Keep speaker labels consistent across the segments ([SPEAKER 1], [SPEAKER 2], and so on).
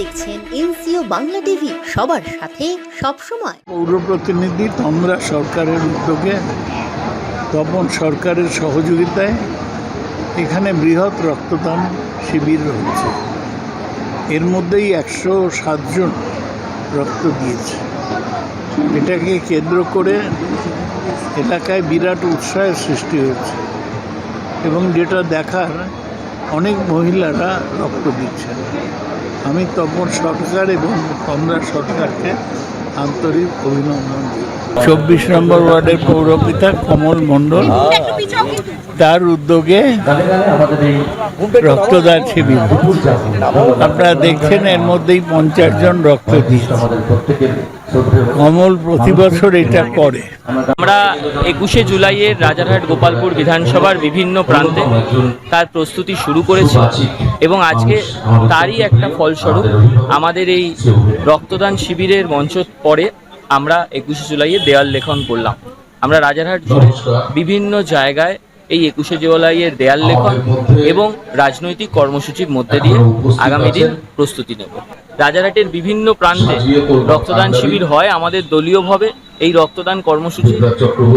[SPEAKER 1] দেখছেন NCO Bangla TV সবার সাথে সব সময়
[SPEAKER 2] পৌর প্রতিনিধি তমরা সরকারের উদ্যোগে, তপন সরকারের সহযোগিতায় এখানে বৃহৎ রক্তদান শিবির রয়েছে। এর মধ্যেই একশো সাতজন রক্ত দিয়েছে। এটাকে কেন্দ্র করে এলাকায় বিরাট উৎসাহের সৃষ্টি হয়েছে এবং যেটা দেখার অনেক মহিলারা রক্ত দিচ্ছেন। আমি তপন সরকার এবং কমরা সরকারকে আন্তরিক অভিনন্দন চব্বিশ নম্বর ওয়ার্ডের পৌরপিতা কমল মণ্ডল তার উদ্যোগে রক্তদান শিবির। আপনারা দেখছেন এর মধ্যেই পঞ্চাশ জন রক্ত দিয়েছে। কমল প্রতি বছর এটা করে।
[SPEAKER 3] আমরা একুশে জুলাইয়ের রাজারহাট গোপালপুর বিধানসভার বিভিন্ন প্রান্তে তার প্রস্তুতি শুরু করেছি এবং আজকে তারই একটা ফলস্বরূপ আমাদের এই রক্তদান শিবিরের মঞ্চ পরে আমরা একুশে জুলাইয়ে দেয়াল লেখন করলাম। আমরা রাজারহাট জুড়ে বিভিন্ন জায়গায় এই একুশে জুলাইয়ের দেয়াল লেখন এবং রাজনৈতিক কর্মসূচির মধ্যে দিয়ে আগামী দিন প্রস্তুতি নেব। রাজারহাটের বিভিন্ন প্রান্তে রক্তদান শিবির হয় আমাদের দলীয়ভাবে। এই রক্তদান কর্মসূচি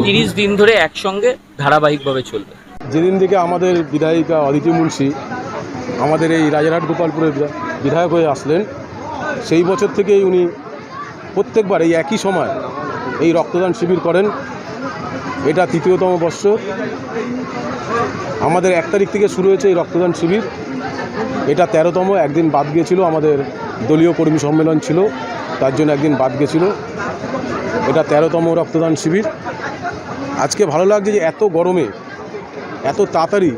[SPEAKER 3] তিরিশ দিন ধরে একসঙ্গে ধারাবাহিকভাবে চলবে।
[SPEAKER 4] যেদিন থেকে আমাদের বিধায়িকা অদিতি মুন্সি আমাদের এই রাজারহাট গোপালপুরের বিধায়ক হয়ে আসলেন সেই বছর থেকেই উনি প্রত্যেকবার এই একই সময় এই রক্তদান শিবির করেন। এটা তৃতীয়তম বর্ষ। আমাদের এক তারিখ থেকে শুরু হয়েছে এই রক্তদান শিবির। এটা তেরোতম, একদিন বাদ গিয়েছিল, আমাদের দলীয় কর্মী সম্মেলন ছিল, তার জন্য একদিন বাদ গেছিল এটা তেরোতম রক্তদান শিবির। আজকে ভালো লাগছে যে এত গরমে, এত তাড়াতাড়ি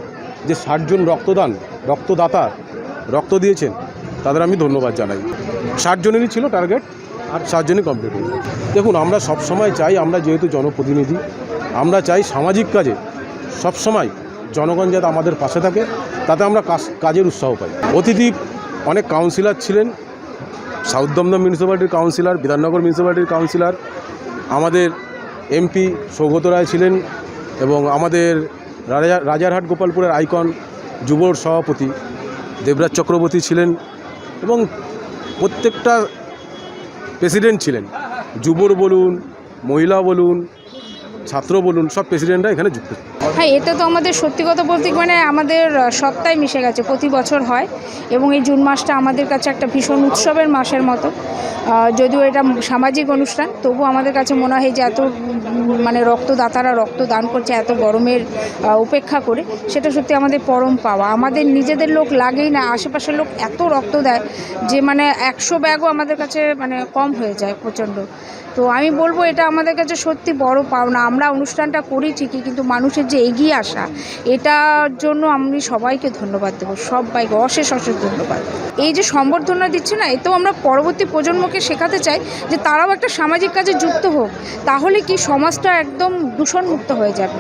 [SPEAKER 4] যে ষাটজন রক্তদান, রক্তদাতা রক্ত দিয়েছেন, তাদের আমি ধন্যবাদ জানাই। ষাট জনেরই ছিল টার্গেট আর ষাটজনই কমপ্লিট হয়েছে দেখুন, আমরা সব সময় চাই, আমরা যেহেতু জনপ্রতিনিধি, আমরা চাই সামাজিক কাজে সব সময় জনগণ যাতে আমাদের পাশে থাকে, তাতে আমরা কাজ- কাজের উৎসাহ পাই। অতিথি, অনেক কাউন্সিলর ছিলেন সাউথ দমদম মিউনিসিপ্যালিটির কাউন্সিলর বিধাননগর মিউনিসিপ্যালিটির কাউন্সিলর আমাদের এমপি সৌগত রায় ছিলেন এবং আমাদের রাজা, রাজারহাট গোপালপুরের আইকন যুবর সভাপতি দেবরাজ চক্রবর্তী ছিলেন এবং প্রত্যেকটা প্রেসিডেন্ট ছিলেন। যুবর বলুন, মহিলা বলুন, ছাত্র বলুন, সব প্রেসিডেন্টরা এখানে যুক্ত
[SPEAKER 5] হ্যাঁ এটা তো আমাদের সত্যি কথা বলতে মানে আমাদের সপ্তাহে মিশে গেছে, প্রতি বছর হয়। এবং এই জুন মাসটা আমাদের কাছে একটা ভীষণ উৎসবের মাসের মতো। যদিও এটা সামাজিক অনুষ্ঠান তবু আমাদের কাছে মনে হয় যে এত মানে রক্তদাতারা রক্ত দান করছে এত গরমের উপেক্ষা করে, সেটা সত্যি আমাদের পরম পাওয়া। আমাদের নিজেদের লোক লাগেই না, আশেপাশের লোক এত রক্ত দেয় যে মানে একশো ব্যাগও আমাদের কাছে মানে কম হয়ে যায় প্রচণ্ড। তো আমি বলব এটা আমাদের কাছে সত্যি বড় পাওনা। আমরা অনুষ্ঠানটা করি ঠিকই, কিন্তু মানুষের যে এগিয়ে আসা, এটার জন্য আমি সবাইকে ধন্যবাদ দেবো। সবাইকে অশেষ অশেষ ধন্যবাদ। এই যে সম্বর্ধনা দিচ্ছে না, এতেও আমরা পরবর্তী প্রজন্মকে শেখাতে চাই যে তারাও একটা সামাজিক কাজে যুক্ত হোক। তাহলে কি সমাজটা একদম দূষণমুক্ত হয়ে যাবে।